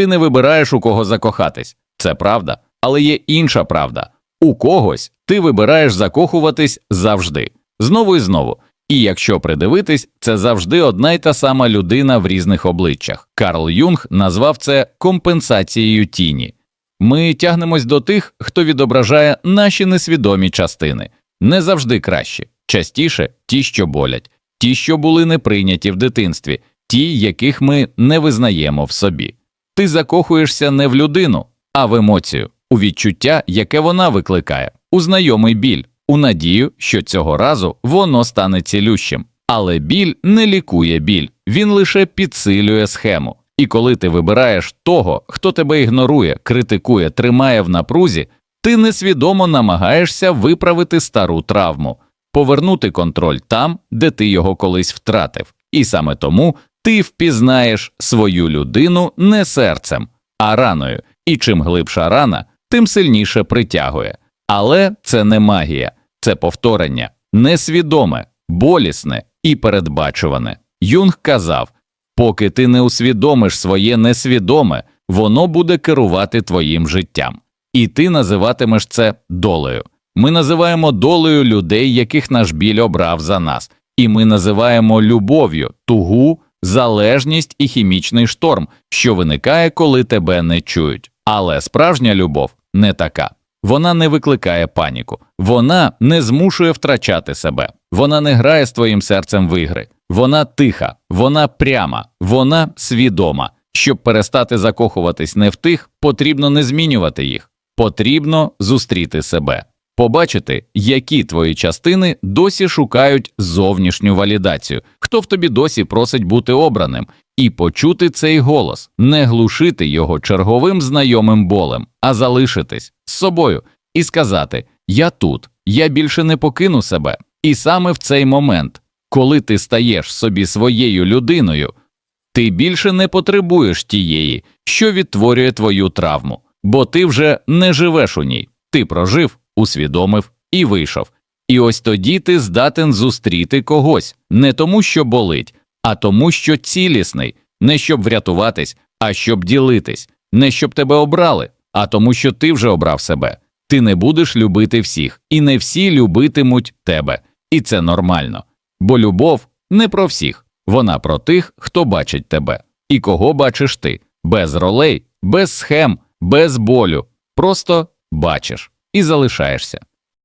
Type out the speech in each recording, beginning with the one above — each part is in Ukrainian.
Ти не вибираєш у кого закохатись. Це правда, але є інша правда. У когось ти вибираєш закохуватись завжди, знову і знову. І якщо придивитись, це завжди одна й та сама людина в різних обличчях. Карл Юнг назвав це компенсацією тіні. Ми тягнемось до тих, хто відображає наші несвідомі частини, не завжди кращі, частіше ті, що болять, ті, що були не прийняті в дитинстві, ті, яких ми не визнаємо в собі. Ти закохуєшся не в людину, а в емоцію, у відчуття, яке вона викликає, у знайомий біль, у надію, що цього разу воно стане цілющим. Але біль не лікує біль, він лише підсилює схему. І коли ти вибираєш того, хто тебе ігнорує, критикує, тримає в напрузі, ти несвідомо намагаєшся виправити стару травму, повернути контроль там, де ти його колись втратив. І саме тому ти впізнаєш свою людину не серцем, а раною. І чим глибша рана, тим сильніше притягує. Але це не магія, це повторення, несвідоме, болісне і передбачуване. Юнг казав поки ти не усвідомиш своє несвідоме, воно буде керувати твоїм життям. І ти називатимеш це долею. Ми називаємо долею людей, яких наш біль обрав за нас, і ми називаємо любов'ю тугу, залежність і хімічний шторм, що виникає, коли тебе не чують. Але справжня любов не така. Вона не викликає паніку, вона не змушує втрачати себе, вона не грає з твоїм серцем в ігри, вона тиха, вона пряма, вона свідома. Щоб перестати закохуватись не в тих, потрібно не змінювати їх, потрібно зустріти себе, побачити, які твої частини досі шукають зовнішню валідацію, хто в тобі досі просить бути обраним, і почути цей голос, не глушити його черговим знайомим болем, а залишитись з собою і сказати: Я тут, я більше не покину себе. І саме в цей момент, коли ти стаєш собі своєю людиною, ти більше не потребуєш тієї, що відтворює твою травму, бо ти вже не живеш у ній, ти прожив, усвідомив і вийшов. І ось тоді ти здатен зустріти когось не тому, що болить, а тому, що цілісний, не щоб врятуватись, а щоб ділитись, не щоб тебе обрали, а тому, що ти вже обрав себе. Ти не будеш любити всіх, і не всі любитимуть тебе, і це нормально. Бо любов не про всіх, вона про тих, хто бачить тебе, і кого бачиш ти, без ролей, без схем, без болю, просто бачиш і залишаєшся.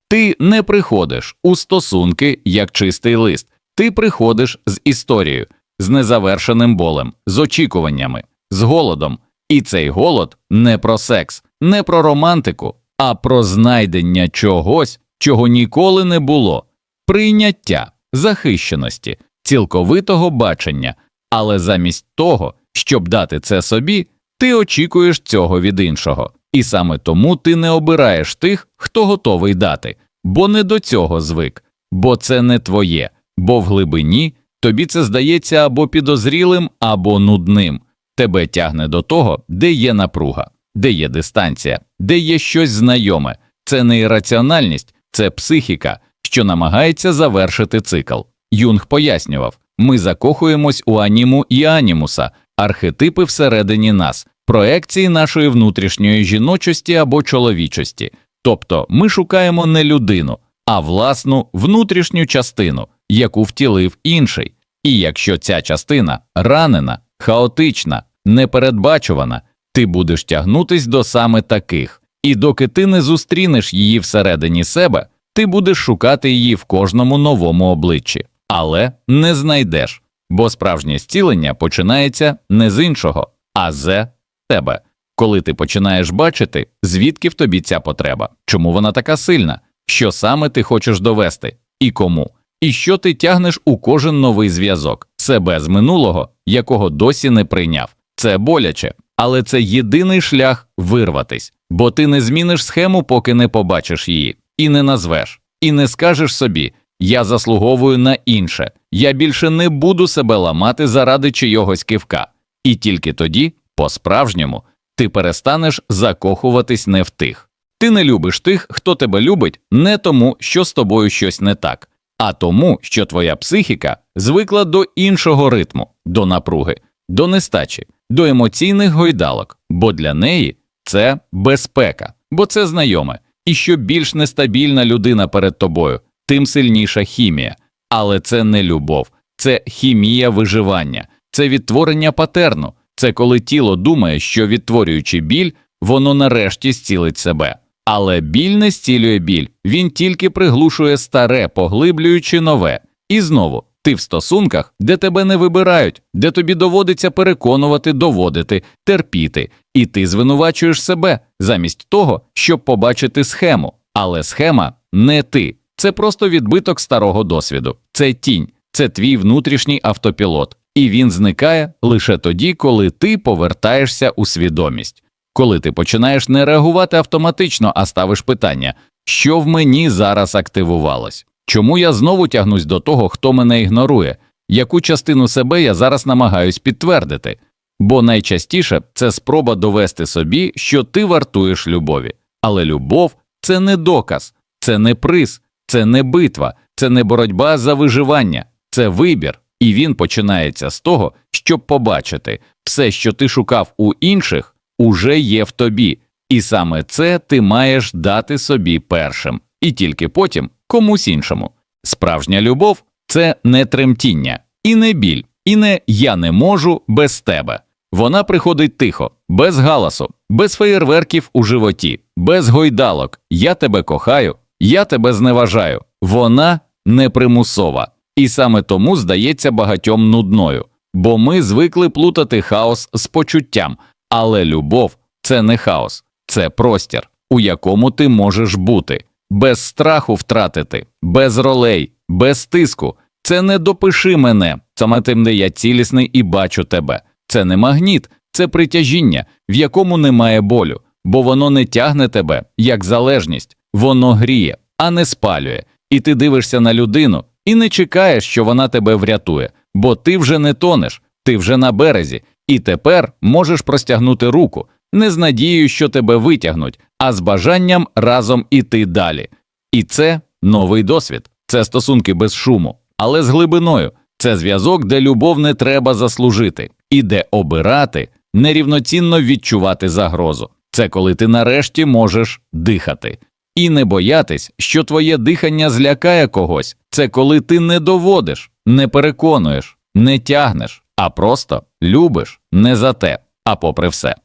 Ти не приходиш у стосунки як чистий лист, ти приходиш з історією, з незавершеним болем, з очікуваннями, з голодом. І цей голод не про секс, не про романтику, а про знайдення чогось, чого ніколи не було, прийняття, захищеності, цілковитого бачення. Але замість того, щоб дати це собі, ти очікуєш цього від іншого, і саме тому ти не обираєш тих, хто готовий дати, бо не до цього звик, бо це не твоє, бо в глибині тобі це здається або підозрілим, або нудним. Тебе тягне до того, де є напруга, де є дистанція, де є щось знайоме. Це не ірраціональність, це психіка, що намагається завершити цикл. Юнг пояснював ми закохуємось у аніму і анімуса, архетипи всередині нас, проекції нашої внутрішньої жіночості або чоловічості. Тобто ми шукаємо не людину, а власну внутрішню частину, яку втілив інший. І якщо ця частина ранена, хаотична, непередбачувана, ти будеш тягнутись до саме таких, і доки ти не зустрінеш її всередині себе, ти будеш шукати її в кожному новому обличчі, але не знайдеш, бо справжнє зцілення починається не з іншого, а з тебе. Коли ти починаєш бачити, звідки в тобі ця потреба, чому вона така сильна, що саме ти хочеш довести, і кому, і що ти тягнеш у кожен новий зв'язок, себе з минулого, якого досі не прийняв. Це боляче, але це єдиний шлях вирватись, бо ти не зміниш схему, поки не побачиш її, і не назвеш, і не скажеш собі я заслуговую на інше, я більше не буду себе ламати заради чийогось кивка, і тільки тоді, по-справжньому, ти перестанеш закохуватись не в тих. Ти не любиш тих, хто тебе любить, не тому, що з тобою щось не так, а тому, що твоя психіка звикла до іншого ритму, до напруги, до нестачі, до емоційних гойдалок, бо для неї це безпека, бо це знайоме. І що більш нестабільна людина перед тобою, тим сильніша хімія. Але це не любов, це хімія виживання, це відтворення патерну, це коли тіло думає, що відтворюючи біль, воно нарешті зцілить себе. Але біль не зцілює біль, він тільки приглушує старе, поглиблюючи нове. І знову ти в стосунках, де тебе не вибирають, де тобі доводиться переконувати, доводити, терпіти, і ти звинувачуєш себе замість того, щоб побачити схему. Але схема не ти. Це просто відбиток старого досвіду, це тінь, це твій внутрішній автопілот, і він зникає лише тоді, коли ти повертаєшся у свідомість, коли ти починаєш не реагувати автоматично, а ставиш питання, що в мені зараз активувалось, чому я знову тягнусь до того, хто мене ігнорує, яку частину себе я зараз намагаюсь підтвердити. Бо найчастіше це спроба довести собі, що ти вартуєш любові. Але любов це не доказ, це не приз, це не битва, це не боротьба за виживання, це вибір, і він починається з того, щоб побачити все, що ти шукав у інших, уже є в тобі, і саме це ти маєш дати собі першим, і тільки потім комусь іншому. Справжня любов це не тремтіння, і не біль, і не я не можу без тебе. Вона приходить тихо, без галасу, без феєрверків у животі, без гойдалок. Я тебе кохаю, я тебе зневажаю. Вона непримусова, і саме тому здається багатьом нудною, бо ми звикли плутати хаос з почуттям, але любов це не хаос, це простір, у якому ти можеш бути, без страху втратити, без ролей, без тиску. Це не допиши мене, саме тим, де я цілісний і бачу тебе. Це не магніт, це притяжіння, в якому немає болю, бо воно не тягне тебе як залежність, воно гріє, а не спалює. І ти дивишся на людину і не чекаєш, що вона тебе врятує, бо ти вже не тонеш, ти вже на березі, і тепер можеш простягнути руку, не з надією, що тебе витягнуть, а з бажанням разом іти далі. І це новий досвід, це стосунки без шуму, але з глибиною. Це зв'язок, де любов не треба заслужити, і де обирати нерівноцінно відчувати загрозу. Це коли ти нарешті можеш дихати. І не боятись, що твоє дихання злякає когось. Це коли ти не доводиш, не переконуєш, не тягнеш, а просто любиш не за те, а попри все.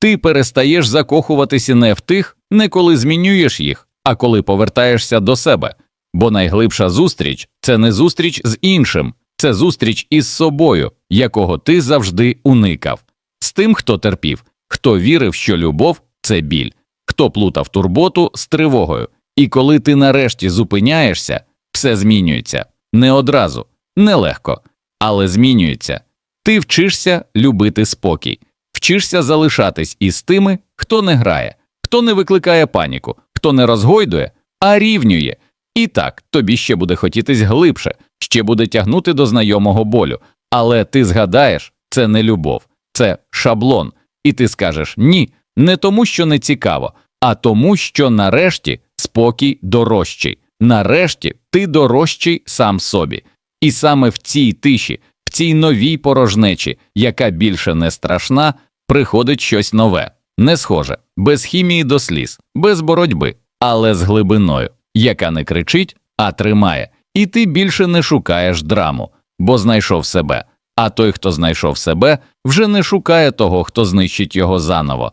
Ти перестаєш закохуватися не в тих, не коли змінюєш їх, а коли повертаєшся до себе. Бо найглибша зустріч це не зустріч з іншим, це зустріч із собою, якого ти завжди уникав, з тим, хто терпів, хто вірив, що любов це біль, хто плутав турботу з тривогою. І коли ти нарешті зупиняєшся, все змінюється не одразу, не легко, але змінюється. Ти вчишся любити спокій, вчишся залишатись із тими, хто не грає, хто не викликає паніку, хто не розгойдує, а рівнює. І так тобі ще буде хотітись глибше, ще буде тягнути до знайомого болю. Але ти згадаєш, це не любов, це шаблон, і ти скажеш ні, не тому, що не цікаво, а тому, що нарешті спокій дорожчий. Нарешті ти дорожчий сам собі. І саме в цій тиші, в цій новій порожнечі, яка більше не страшна, приходить щось нове, не схоже, без хімії до сліз, без боротьби, але з глибиною, яка не кричить, а тримає. І ти більше не шукаєш драму, бо знайшов себе. А той, хто знайшов себе, вже не шукає того, хто знищить його заново.